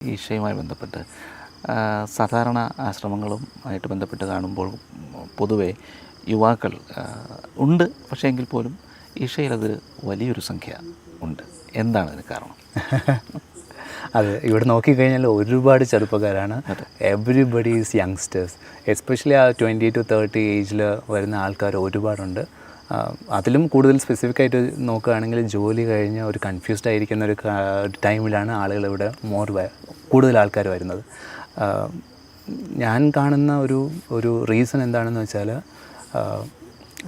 ഈശയുമായി ബന്ധപ്പെട്ട് സാധാരണ ആശ്രമങ്ങളും ആയിട്ട് ബന്ധപ്പെട്ട് കാണുമ്പോൾ പൊതുവെ യുവാക്കൾ ഉണ്ട്. പക്ഷേ എങ്കിൽ പോലും ഈശയിൽ അത് വലിയൊരു സംഖ്യ ഉണ്ട്. എന്താണ് അതിന് കാരണം? അതെ ഇവിടെ നോക്കിക്കഴിഞ്ഞാൽ ഒരുപാട് ചെറുപ്പക്കാരാണ്. എവറിബഡി ഈസ് യങ്സ്റ്റേഴ്സ് എസ്പെഷ്യലി ആ ട്വന്റി ടു തേർട്ടി ഏജിൽ വരുന്ന ആൾക്കാർ ഒരുപാടുണ്ട്. അതിലും കൂടുതൽ സ്പെസിഫിക് ആയിട്ട് നോക്കുകയാണെങ്കിൽ ജോലി കഴിഞ്ഞ് ഒരു കൺഫ്യൂസ്ഡ് ആയിരിക്കുന്ന ഒരു ടൈമിലാണ് ആളുകൾ ഇവിടെ മോർ കൂടുതൽ ആൾക്കാർ വരുന്നത്. ഞാൻ കാണുന്ന ഒരു ഒരു റീസൺ എന്താണെന്ന് വെച്ചാൽ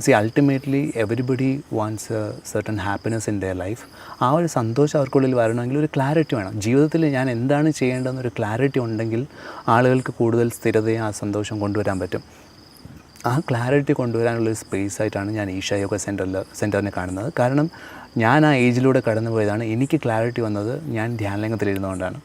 see ultimately everybody wants a certain happiness in their life ആ ഒരു സന്തോഷം അവർക്കുള്ളിൽ വരണമെങ്കിൽ ഒരു ക്ലാരിറ്റി വേണം. ജീവിതത്തിൽ ഞാൻ എന്താണ് ചെയ്യേണ്ടതെന്നൊരു ക്ലാരിറ്റി ഉണ്ടെങ്കിൽ ആളുകൾക്ക് കൂടുതൽ സ്ഥിരതയും ആ സന്തോഷം കൊണ്ടുവരാൻ പറ്റും. ആ ക്ലാരിറ്റി കൊണ്ടുവരാനുള്ളൊരു സ്പേസ് ആയിട്ടാണ് ഞാൻ ഈഷ യോഗ സെന്ററിൽ സെന്ററിനെ കാണുന്നത്. കാരണം ഞാൻ ആ ഏജിലൂടെ കടന്നു പോയതാണ് എനിക്ക് ക്ലാരിറ്റി വന്നത് ഞാൻ ധ്യാനരംഗത്തിലിരുന്നുകൊണ്ടാണ്.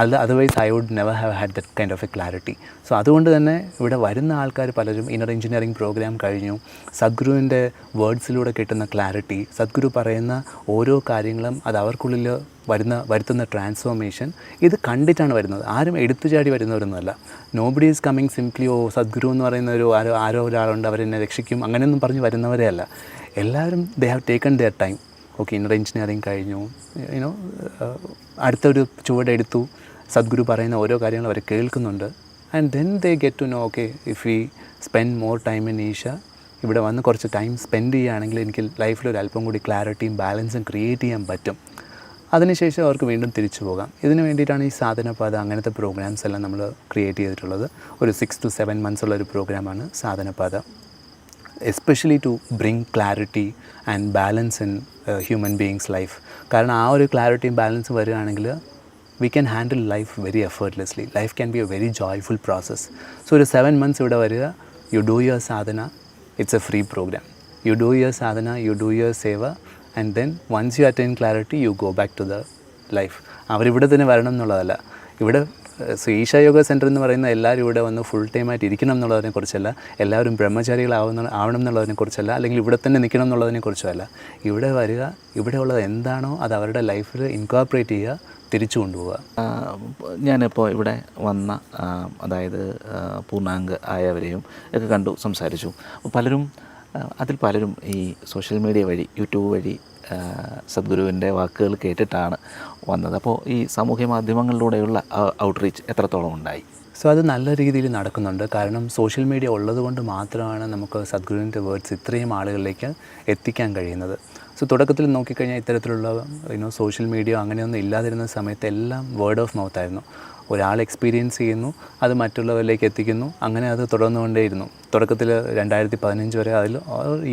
അല്ല otherwise I would never have had that kind of a clarity so അതുകൊണ്ട് തന്നെ ഇവിടെ വരുന്ന ആൾക്കാർ പലരും ഇന്നർ എഞ്ചിനീയറിംഗ് പ്രോഗ്രാം കഴിഞ്ഞു. സദ്ഗുരുവിന്റെ വേർഡ്സിലൂടെ കിട്ടുന്ന ക്ലാരിറ്റി സദ്ഗുരു പറയുന്ന ഓരോ കാര്യങ്ങളും അത് അവർക്കുള്ളിൽ വരുന്ന വരുത്തുന്ന ട്രാൻസ്ഫോർമേഷൻ ഇത് കണ്ടിട്ടാണ് വരുന്നത്. ആരും എടുത്തുചാടി വരുന്നവരൊന്നുമല്ല. Nobody is coming simply oh Sadhguru എന്ന് പറയുന്ന ഒരു ആരോ ആരോ ഒരാളുണ്ട് അവരെന്നെ രക്ഷിക്കും അങ്ങനെയൊന്നും പറഞ്ഞ് വരുന്നവരെയല്ല. എല്ലാവരും they have taken their time okay inner engineering കഴിഞ്ഞു. യുനോ അടുത്തൊരു ചുവടെടുത്തു സദ്ഗുരു പറയുന്ന ഓരോ കാര്യങ്ങൾ അവർ കേൾക്കുന്നുണ്ട്. And then they get to know okay if we spend more time in Isha ഇവിടെ വന്ന് കുറച്ച് ടൈം സ്പെൻഡ് ചെയ്യുകയാണെങ്കിൽ എനിക്ക് ലൈഫിൽ ഒരു അല്പം കൂടി ക്ലാരിറ്റിയും ബാലൻസും ക്രിയേറ്റ് ചെയ്യാൻ പറ്റും. അതിനുശേഷം അവർക്ക് വീണ്ടും തിരിച്ചു പോകാം. ഇതിന് വേണ്ടിയിട്ടാണ് ഈ സാധനപാത അങ്ങനത്തെ പ്രോഗ്രാംസ് എല്ലാം നമ്മൾ ക്രിയേറ്റ് ചെയ്തിട്ടുള്ളത്. ഒരു സിക്സ് ടു സെവൻ മന്ത്സ് ഉള്ള ഒരു പ്രോഗ്രാമാണ് Sadhanapada. Especially to bring clarity and balance in human beings life കാരണം ആ ഒരു ക്ലാരിറ്റിയും ബാലൻസും വരികയാണെങ്കിൽ we can handle life very effortlessly life can be a very joyful process so ഒരു സെവൻ മന്ത്സ് ഇവിടെ വരിക you do your sadhana it's a free programme you do your sadhana you do your seva and then once you attain clarity you go back to the life അവരിവിടെ തന്നെ വരണം എന്നുള്ളതല്ല. ഇവിടെ ഈശ യോഗ എന്ന് പറയുന്ന എല്ലാവരും ഇവിടെ വന്ന് ഫുൾ ടൈം ആയിട്ട് ഇരിക്കണം എന്നുള്ളതിനെ കുറിച്ചല്ല എല്ലാവരും ബ്രഹ്മചാരികളാവുന്ന ആവണം എന്നുള്ളതിനെ കുറിച്ചല്ല അല്ലെങ്കിൽ ഇവിടെ തന്നെ നിൽക്കണം എന്നുള്ളതിനെ കുറിച്ചല്ല ഇവിടെ വരിക ഇവിടെയുള്ളത് എന്താണോ അത് അവരുടെ ലൈഫിൽ ഇൻകോർപ്പറേറ്റ് ചെയ്യുക തിരിച്ചു കൊണ്ടുപോവുക. ഞാനിപ്പോൾ ഇവിടെ വന്ന അതായത് പൂർണാംഗ് ആയവരെയും ഒക്കെ കണ്ടു സംസാരിച്ചു. പലരും അതിൽ പലരും ഈ സോഷ്യൽ മീഡിയ വഴി യൂട്യൂബ് വഴി സദ്ഗുരുവിന്റെ വാക്കുകൾ കേട്ടിട്ടാണ് വന്നത്. അപ്പോൾ ഈ സാമൂഹ്യ മാധ്യമങ്ങളിലൂടെയുള്ള ഔട്ട്റീച്ച് എത്രത്തോളം ഉണ്ടായി? സോ അത് നല്ല രീതിയിൽ നടക്കുന്നുണ്ട്. കാരണം സോഷ്യൽ മീഡിയ ഉള്ളതുകൊണ്ട് മാത്രമാണ് നമുക്ക് സദ്ഗുരുവിന്റെ വേർഡ്സ് ഇത്രയും ആളുകളിലേക്ക് എത്തിക്കാൻ കഴിയുന്നത്. സോ തുടക്കത്തിൽ നോക്കിക്കഴിഞ്ഞാൽ ഇത്തരത്തിലുള്ള യുനോ സോഷ്യൽ മീഡിയ അങ്ങനെയൊന്നും ഇല്ലാതിരുന്ന സമയത്ത് എല്ലാം വേർഡ് ഓഫ് മൗത്ത് ആയിരുന്നു. ഒരാൾ എക്സ്പീരിയൻസ് ചെയ്യുന്നു അത് മറ്റുള്ളവരിലേക്ക് എത്തിക്കുന്നു അങ്ങനെ അത് തുടർന്നുകൊണ്ടേയിരുന്നു. തുടക്കത്തിൽ രണ്ടായിരത്തി പതിനഞ്ച് വരെ അതിൽ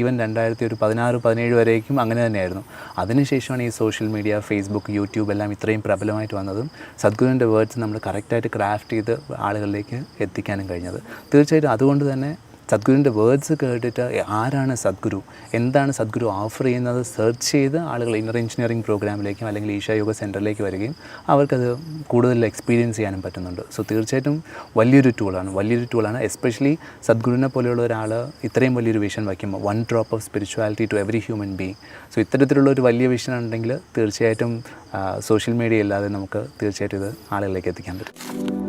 ഈവൻ രണ്ടായിരത്തി ഒരു പതിനാറ് പതിനേഴ് വരേക്കും അങ്ങനെ തന്നെയായിരുന്നു. അതിനുശേഷമാണ് ഈ സോഷ്യൽ മീഡിയ ഫേസ്ബുക്ക് യൂട്യൂബ് എല്ലാം ഇത്രയും പ്രബലമായിട്ട് വന്നതും സദ്ഗുരുവിന്റെ വേർഡ്സ് നമ്മൾ കറക്റ്റായിട്ട് ക്രാഫ്റ്റ് ചെയ്ത് ആളുകളിലേക്ക് എത്തിക്കാനും കഴിഞ്ഞത്. തീർച്ചയായിട്ടും അതുകൊണ്ട് തന്നെ സദ്ഗുരുവിന്റെ വേർഡ്സ് കേട്ടിട്ട് ആരാണ് സദ്ഗുരു? എന്താണ് സദ്ഗുരു ഓഫർ ചെയ്യുന്നത്? സെർച്ച് ചെയ്ത് ആളുകൾ ഇന്നർ എഞ്ചിനീയറിംഗ് പ്രോഗ്രാമിലേക്കും അല്ലെങ്കിൽ ഈശ യോഗ സെന്ററിലേക്ക് വരികയും അവർക്കത് കൂടുതൽ എക്സ്പീരിയൻസ് ചെയ്യാനും പറ്റുന്നുണ്ട്. സോ തീർച്ചയായിട്ടും വലിയൊരു ടൂളാണ് വലിയൊരു ടൂളാണ് എസ്പെഷ്യലി സദ്ഗുരുവിനെ പോലെയുള്ള ഒരാൾ ഇത്രയും വലിയൊരു വിഷൻ വയ്ക്കുമ്പോൾ one drop of spirituality to every human being so ഇത്തരത്തിലുള്ള ഒരു വലിയ വിഷൻ ഉണ്ടെങ്കിൽ തീർച്ചയായിട്ടും സോഷ്യൽ മീഡിയ ഇല്ലാതെ നമുക്ക് തീർച്ചയായിട്ടും ഇത് ആളുകളിലേക്ക് എത്തിക്കാൻ പറ്റും.